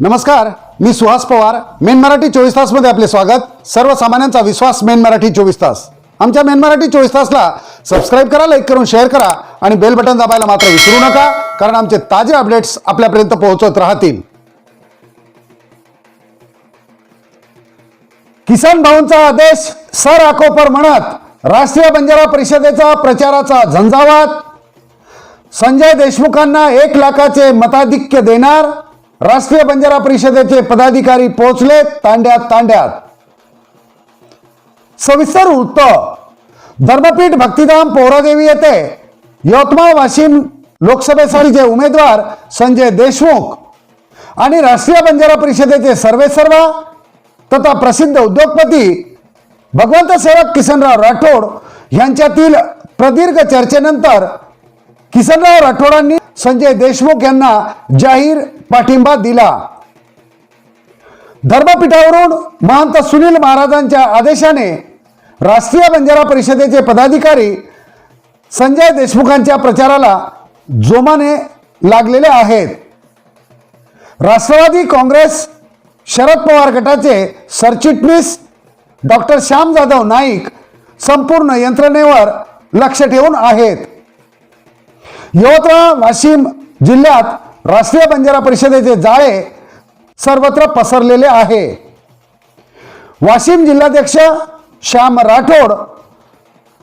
नमस्कार मी सुहास पवार. मेन मराठी चोवीस तासमध्ये आपले स्वागत. सर्वसामान्यांचा विश्वास मेन मराठी चोवीस तास. आमच्या मेन मराठी चोवीस तासला सबस्क्राईब करा लाईक करून शेअर करा आणि बेल बटन दाबायला मात्र विसरू नका कारण आमचे ताजे अपडेट्स आपल्यापर्यंत पोहोचत राहतील. किसान भाऊंचा आदेश सर आकोपर म्हणत राष्ट्रीय बंजारा परिषदेचा प्रचाराचा झंझावात. संजय देशमुखांना एक लाखाचे मताधिक्य देणार. राष्ट्रीय बंजारा परिषदेचे पदाधिकारी पोहोचले तांड्यात तांड्यात. सविस्तर वृत्त. धर्मपीठ भक्तिधाम पोहरादेवी येथे यवतमाळ वाशिम लोकसभेसाठीचे उमेदवार संजय देशमुख आणि राष्ट्रीय बंजारा परिषदेचे सर्वेसर्वा तथा प्रसिद्ध उद्योगपती भगवंत सेवक किसनराव राठोड यांच्यातील प्रदीर्घ चर्चेनंतर किसनराव राठोडांनी संजय देशमुख यांना जाहीर पाठिंबा दिला. धर्मपीठावरून महंत सुनील महाराजांच्या आदेशाने राष्ट्रीय बंजारा परिषदेचे पदाधिकारी संजय देशमुखांच्या प्रचाराला जोमाने लागलेले आहेत. राष्ट्रवादी काँग्रेस शरद पवार गटाचे सरचिटणीस डॉक्टर श्याम जाधव नाईक संपूर्ण यंत्रणेवर लक्ष ठेवून आहेत. यवतमाळ वाशिम जिल्ह्यात राष्ट्रीय बंजारा परिषदेचे जाळे सर्वत्र पसरलेले आहे. वाशिम जिल्हाध्यक्ष श्याम राठोड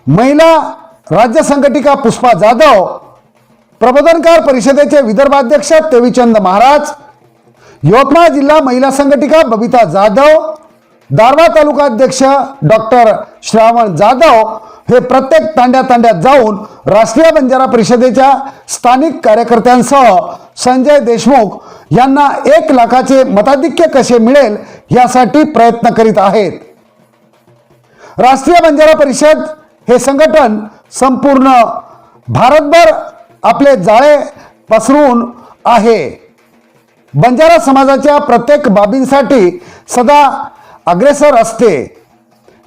महिला राज्य संघटिका पुष्पा जाधव प्रबोधनकार परिषदेचे विदर्भाध्यक्ष तेवीचंद महाराज यवतमाळ जिल्हा महिला संघटिका बबिता जाधव दारवा तालुकाध्यक्ष डॉक्टर श्रावण जाधव हे प्रत्येक तांड्या तांड्यात जाऊन राष्ट्रीय बंजारा परिषदेच्या स्थानिक कार्यकर्त्यांसह संजय देशमुख यांना एक लाखाचे मताधिक्य कसे मिळेल यासाठी प्रयत्न करीत आहेत. राष्ट्रीय बंजारा परिषद हे संघटन संपूर्ण भारतभर आपले जाळे पसरून आहे. बंजारा समाजाच्या प्रत्येक बाबींसाठी सदा अग्रेसर असते.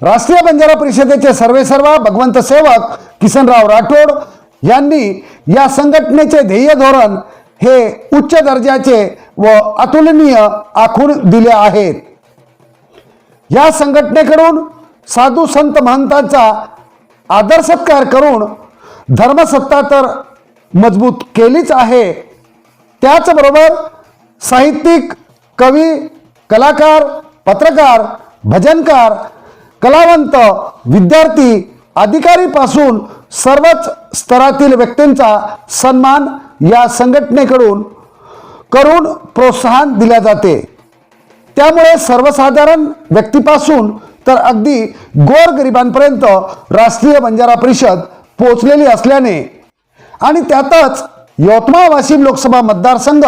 राष्ट्रीय बंजारा परिषदेचे सर्वेसर्वा भगवंत सेवक किसनराव राठोड यांनी या संघटनेचे ध्येय धोरण हे उच्च दर्जाचे व अतुलनीय आखून दिले आहेत. या संघटनेकडून साधू संत महंतांचा आदर सत्कार करून धर्मसत्ता तर मजबूत केलीच आहे. त्याचबरोबर साहित्यिक कवी कलाकार पत्रकार भजनकार कलावंत विद्यार्थी अधिकारीपासून सर्वच स्तरातील व्यक्तींचा सन्मान या संघटनेकडून करून प्रोत्साहन दिल्या जाते. त्यामुळे सर्वसाधारण व्यक्तीपासून तर अगदी गोरगरिबांपर्यंत राष्ट्रीय बंजारा परिषद पोचलेली असल्याने आणि त्यातच यवतमाळ वाशिम लोकसभा मतदारसंघ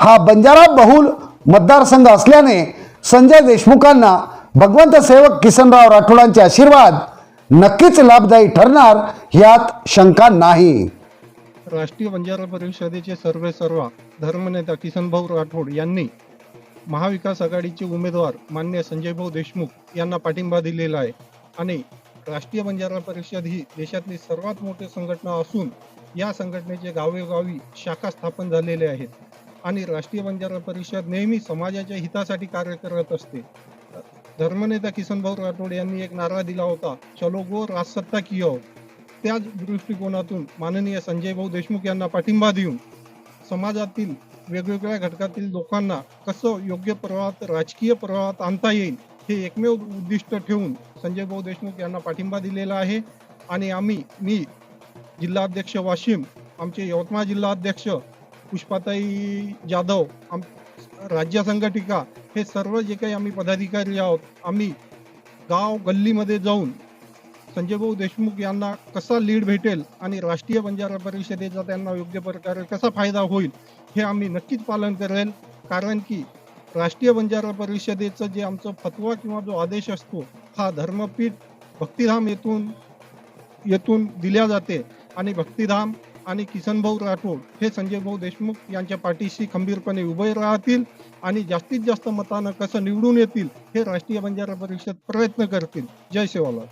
हा बंजारा बहुल मतदारसंघ असल्याने संजय देशमुखांना भगवंत सेवक किसनराव राठोडांचे आशीर्वाद नक्कीच लाभदायी ठरणार यात शंका नाही. राष्ट्रीय बंजारा परिषदेचे सर्वे सर्वा धर्मनेता किसनभाऊ राठोड यांनी महाविकास आघाडीचे उमेदवार मान्य संजयभाऊ देशमुख यांना पाठिंबा दिलेला आहे. आणि राष्ट्रीय बंजारा परिषद ही देशातली सर्वात मोठी संघटना असून या संघटनेचे गावेगावी शाखा स्थापन झालेले आहेत. आणि राष्ट्रीय बंजारा परिषद नेहमी समाजाच्या हितासाठी कार्य करत असते. धर्मनेता किसनभाऊ राठोड यांनी एक नारा दिला होता चलो गो राजसत्ता की त्याच दृष्टिकोनातून माननीय संजय भाऊ देशमुख यांना पाठिंबा देऊन समाजातील वेगवेगळ्या घटकातील लोकांना कसं योग्य प्रवाहात राजकीय प्रवाहात आणता येईल हे एकमेव उद्दिष्ट ठेवून संजय भाऊ देशमुख यांना पाठिंबा दिलेला आहे. आणि आम्ही मी जिल्हाध्यक्ष वाशिम आमचे यवतमाळ जिल्हाध्यक्ष पुष्पाताई जाधव आम राज्य संघटिका हे सर्व जे काही आम्ही पदाधिकारी आहोत आम्ही गाव गल्लीमध्ये जाऊन संजय भाऊ देशमुख यांना कसा लीड भेटेल आणि राष्ट्रीय बंजारा परिषदेचा त्यांना योग्य प्रकारे कसा फायदा होईल हे आम्ही नक्कीच पालन करेल. कारण की राष्ट्रीय बंजारा परिषदेचं जे आमचं फतवा किंवा जो आदेश असतो हा धर्मपीठ भक्तिधाम येथून येथून दिल्या जाते. आणि भक्तिधाम आणि किसनभाऊ राठोड हे संजय भाऊ देशमुख यांच्या पाठीशी खंबीरपणे उभे राहतील आणि जास्तीत जास्त मतानं कसं निवडून येतील हे राष्ट्रीय बंजारा परिषद प्रयत्न करतील. जय सेवालाल